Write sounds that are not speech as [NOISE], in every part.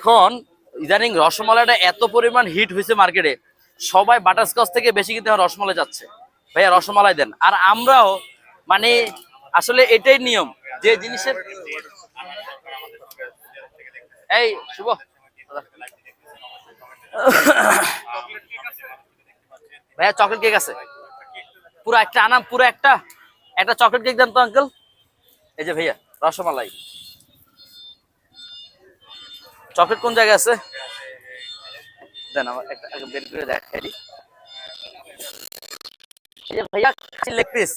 এখন ইদানিং রসমালাইটা এত পরিমাণ হিট হয়েছে মার্কেটে সবাই বাটারস্কচ থেকে বেশি কিন্তু রসমালাই যাচ্ছে। ভাইয়া, রসমালাই দেন। আর আমরাও মানে আসলে এটাই নিয়ম, যে জিনিসের এই, শুভ। ভাইয়া চকলেট কেক আছে। পুরো একটা আনাম, পুরো একটা একটা চকলেট কেক দেন তো আঙ্কেল এই যে ভাইয়া, রসমালাই। চকলেট কোন জায়গায় আছে? দেন আমার একটা আগে বের করে দেখাই ভাইয়া লেগ পিস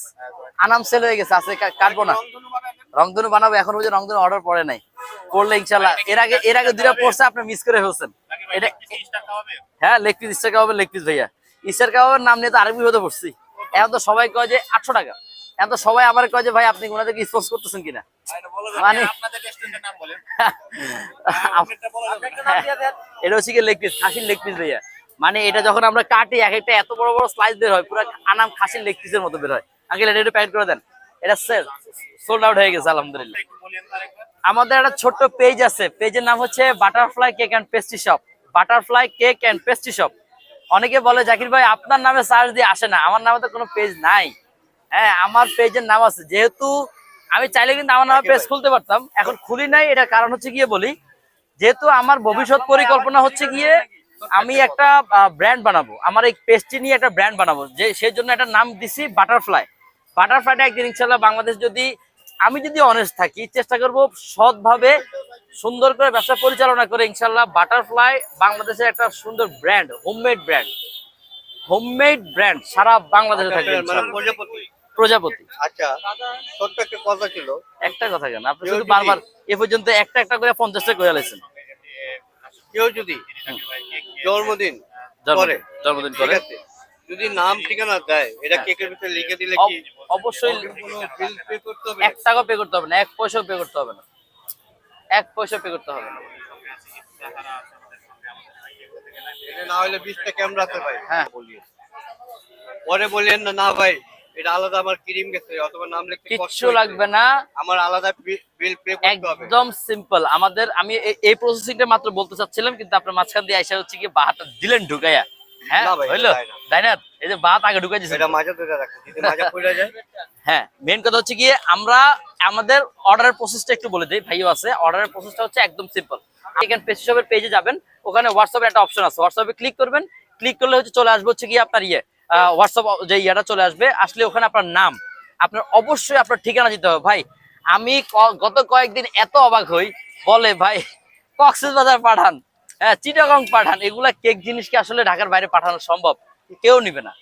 আনাম সেল হয়ে গেছে, আছে কাটবো না। রংধনু বানাবো, এখন বুঝে রংধনু অর্ডার পড়ে নাই। করলে ইনশাল্লাহ এর আগে এর আগে দুইটা পড়ছে আপনি মিস করে ফেলছেন। এটা হ্যাঁ লেগ পিস ইস্টার কাবাবের লেগ পিস ভাইয়া। ইস্টার কাবাবের নাম নিয়ে তো আরবি হতে পড়ছি। এখন তো সবাই কয় যে আটশো টাকা। এখন তো সবাই আবার কয় যে, ভাই, আপনি ওনাদেরকে স্পন্স করতেছেন কিনা? মানে [LAUGHS] [LAUGHS] এটা হচ্ছে লেগ পিস খাসির লেগ পিস ভাইয়া। মানে এটা যখন আমরা কাটি এক একটা এত বড় বড় স্লাইস বের হয় পুরো আনাম খাসির লেগ পিসের মতো বের হয়। আগে এটা একটু করে দেন। এটা সেল সোল্ড আউট হয়ে গেছে আলহামদুলিল্লাহ। আমাদের একটা ছোট্ট পেজ আছে। পেজের নাম হচ্ছে butterfly cake and pastry shop butterfly cake and pastry shop অনেকে বলে জাকির ভাই আপনার নামে সার্চ দিয়ে আসে না। আমার নামে তো কোনো পেজ নাই। হ্যাঁ আমার পেজের নাম আছে। যেহেতু আমি চাইলে কিন্তু আমার নামে পেজ খুলতে পারতাম। এখন খুলি নাই এটা কারণ হচ্ছে গিয়ে বলি যেহেতু আমার ভবিষ্যৎ পরিকল্পনা হচ্ছে গিয়ে আমি একটা ব্র্যান্ড বানাবো। আমার এই পেস্ট্রি নিয়ে একটা ব্র্যান্ড বানাবো। যে সেই জন্য একটা নাম দিছি বাটারফ্লাই বাটারফ্লাইটা একদিন ইনশাল্লাহ বাংলাদেশ যদি আমি যদি অনেস্ট থাকি চেষ্টা করব সৎভাবে সুন্দর করে ব্যবসা পরিচালনা করে ইনশাল্লাহ বাটারফ্লাই বাংলাদেশের একটা সুন্দর brand homemade brand homemade brand সারা বাংলাদেশে থাকবে। প্রজাপতি। আচ্ছা ছোট্ট একটা কথা ছিল। একটা কথা কেন? আপনি শুধু বারবার এ পর্যন্ত একটা একটা করে পঞ্চাশটা করে কেউ যদি জন্মদিন করে জন্মদিন করে। যদি নাম ঠিকানা দেয় এটা হ্যাঁ। কেকের ভিতরে লিখে দিলে কি অবশ্যই পে করতে হবে? এক টাকা পে করতে হবে না এক পয়সাও পে করতে হবে না। এক পয়সা পে করতে হবে না। না হলে বিশটা ক্যামেরা আছে ভাই? হ্যাঁ। বলিয়ে পরে বললেন না না ভাই। এটা আলাদা আমার ক্রিম গেছে অথবা নাম লিখতে হয়েছে। লাগবে না। আমার আলাদা বিল পে করতে হবে। একদম সিম্পল আমাদের আমি এই প্রসেসিংটা মাত্র বলতে চাচ্ছিলাম কিন্তু আপনার মাঝখান দিয়ে আইসা হচ্ছে কি বাহাটা দিলেন ঢুকাইয়া। হ্যাঁ হইল? তাই না। এই যে আগে ঢুকাই দিয়েছে এটা মাজা ধরে রাখো যদি মাজা পড়ে যায়। হ্যাঁ মেন কথা হচ্ছে গিয়ে আমরা আমাদের অর্ডারের প্রসেসটা একটু বলে দিই ভাইও আছে। অর্ডারের প্রসেসটা হচ্ছে একদম সিম্পল এখানে শপের পেজে যাবেন ওখানে হোয়াটসঅ্যাপে একটা অপশন আছে। হোয়াটসঅ্যাপে ক্লিক করবেন ক্লিক করলে হচ্ছে চলে আসবে হচ্ছে কি আপনার ইয়ে হোয়াটসঅ্যাপ যে ইয়াটা চলে আসবে, আসলে ওখানে আপনার নাম। আপনার অবশ্যই আপনার ঠিকানা দিতে হবে। ভাই, আমি গত কয়েকদিন এত অবাক হই। বলে, ভাই, কক্সবাজার পাঠান হ্যাঁ চিটাগং পাঠান। এগুলা কেক জিনিসকে আসলে ঢাকার বাইরে পাঠানো সম্ভব। কেউ নিবে না।